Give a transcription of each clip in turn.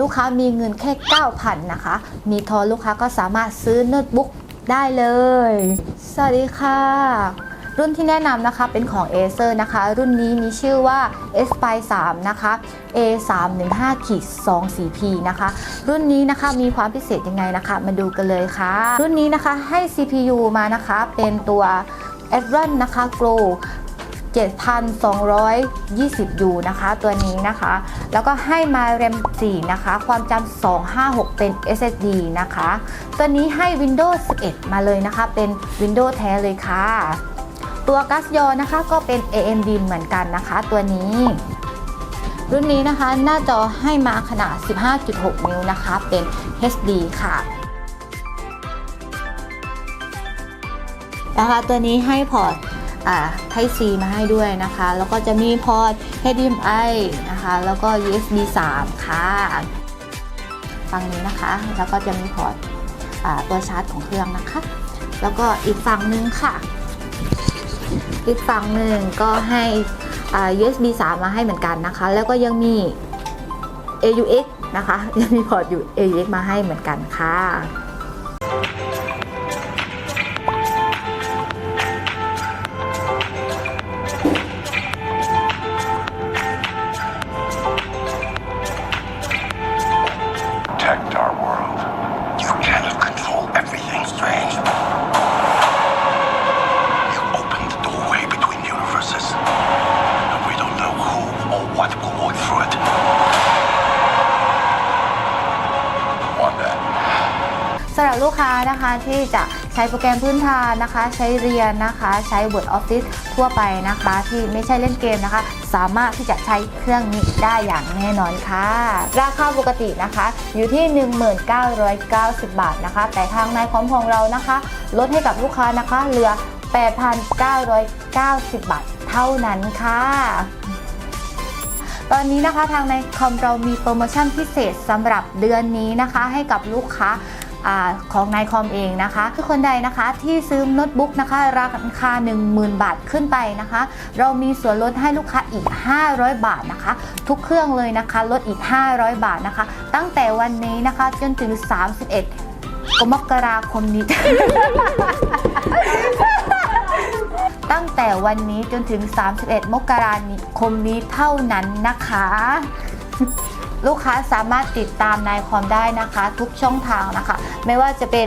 ลูกค้ามีเงินแค่ 9,000 นะคะ มีทอนลูกค้าก็สามารถซื้อโน้ตบุ๊กได้เลย สวัสดีค่ะ รุ่นที่แนะนำนะคะเป็นของ Acer นะคะ รุ่นนี้มีชื่อว่า S p i 3นะคะ A 3 1 5ขีด2 4 P นะคะ รุ่นนี้นะคะมีความพิเศษยังไงนะคะ มาดูกันเลยค่ะ รุ่นนี้นะคะให้ CPU มานะคะเป็นตัว Adreno นะคะ Grow 7,220 U นะคะ ตัวนี้นะคะ แล้วก็ให้มา RAM 4นะคะ ความจำ256 เป็น SSD นะคะ ตัวนี้ให้ Windows 11 มาเลยนะคะ เป็น Windows แท้เลยค่ะ ตัวกัสยอนะคะก็เป็น AMD เหมือนกันนะคะ ตัวนี้ รุ่นนี้นะคะ หน้าจอให้มาขนาด 15.6 นิ้วนะคะ เป็น HD ค่ะนะคะตัวนี้ให้พอร์ต อ่า Type C มาให้ด้วยนะคะ แล้วก็จะมีพอร์ต HDMI นะคะ แล้วก็ USB 3 ค่ะฝั่งนี้นะคะ แล้วก็จะมีพอร์ตตัวชาร์จของเครื่องนะคะ แล้วก็อีกฝั่งหนึงค่ะ อีกฝั่งหนึ่งก็ให้ USB 3 มาให้เหมือนกันนะคะ แล้วก็ยังมี AUX นะคะ ยังมีพอร์ตอยู่ AUX มาให้เหมือนกันค่ะ protect our world. You cannot control everything strange. You opened the doorway between universes. And we don't know who or what will walk through it. Wanda. สำหรับลูกค้านะคะที่จะ ใช้โปรแกรมพื้นฐานนะคะ ใช้เรียนนะคะ ใช้ Word Office ทั่วไปนะคะ ที่ไม่ใช่เล่นเกมนะคะ สามารถที่จะใช้เครื่องนี้ได้อย่างแน่นอนค่ะ ราคาปกตินะคะอยู่ที่ 1990 บาทนะคะ แต่ทางนายคอมของเรานะคะ ลดให้กับลูกค้านะคะ เหลือ 8,990 บาทเท่านั้นค่ะตอนนี้นะคะทางในคอมเรามีโปรโมชั่นพิเศษสำหรับเดือนนี้นะคะ ให้กับลูกค้า อของนายคอมเองนะคะคือคนใดนะคะที่ซื้อโน้ตบุ๊กนะคะราคา 10,000 บาทขึ้นไปนะคะ เรามีส่วนลดให้ลูกค้าอีก 500 บาทนะคะ ทุกเครื่องเลยนะคะลดอีก 500 บาทนะคะ ตั้งแต่วันนี้นะคะจนถึง 31กมกราคมนี้ตั้งแต่วันนี้จนถึง 31 มกราคมนี้เท่านั้นนะคะ ลูกค้าสามารถติดตามนายคอมได้นะคะ ทุกช่องทางนะคะ ไม่ว่าจะเป็น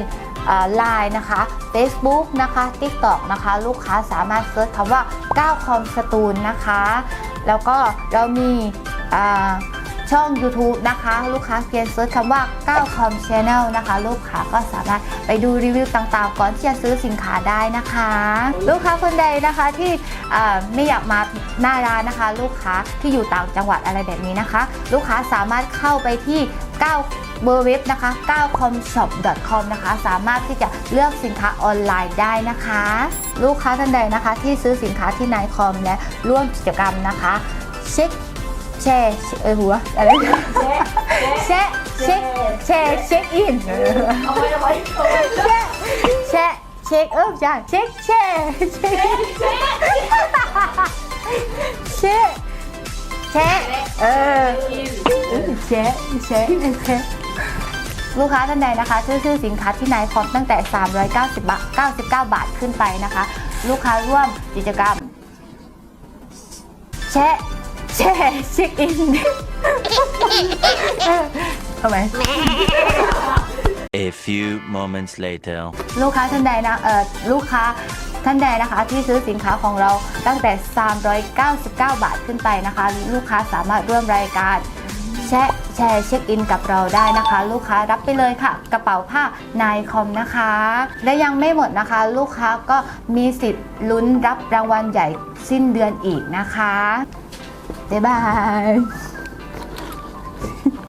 ไลน์นะคะ Facebook นะคะ TikTok นะคะ ลูกค้าสามารถเซิร์ชคำว่า9คอมสตูนนะคะ แล้วก็เรามีอ่า ช่อง YouTube นะคะ ลูกค้าเพียงเซิร์ชคำว่า9 com channel นะคะ ลูกค้าก็สามารถไปดูรีวิวต่างๆ ก่อนที่จะซื้อสินค้าได้นะคะ ลูกค้าคนใดนะคะที่ไม่อยากมาหน้าร้านนะคะ ลูกค้าที่อยู่ต่างจังหวัดอะไรแบบนี้นะคะ ลูกค้าสามารถเข้าไปที่ 9เบอร์เว็บนะคะ 9comshop.com นะคะ สามารถที่จะเลือกสินค้าออนไลน์ได้นะคะ ลูกค้าท่านใดนะคะที่ซื้อสินค้าที่นายคอมและร่วมกิจกรรมนะคะ เช็ค แชร์เออหัวอะไรนะแชร์เช็คแชร์เช็คอินเอาไว้เอาไว้เอาไว้แชร์แชร์เช็คเออใช่เช็คแชร์เช็คแชร์แชร์เออแชะแชะแชะลูกค้าท่านใดนะคะซื้อซื้อสินค้าที่นายคอมตั้งแต่ 390 บาท 99 บาทขึ้นไปนะคะ ลูกค้าร่วมกิจกรรมแชะ แชร์เช็คอินเออทำไม A few moments later. ลูกค้าท่านใดนะเอ่อลูกค้าท่านใดนะคะที่ซื้อสินค้าของเราตั้งแต่ 399 บาทขึ้นไปนะคะ ลูกค้าสามารถร่วมรายการแชร์แชร์เช็คอินกับเราได้นะคะ ลูกค้ารับไปเลยค่ะ กระเป๋าผ้านายคอมนะคะ และยังไม่หมดนะคะ ลูกค้าก็มีสิทธิ์ลุ้นรับรางวัลใหญ่สิ้นเดือนอีกนะคะ บ๊ายบาย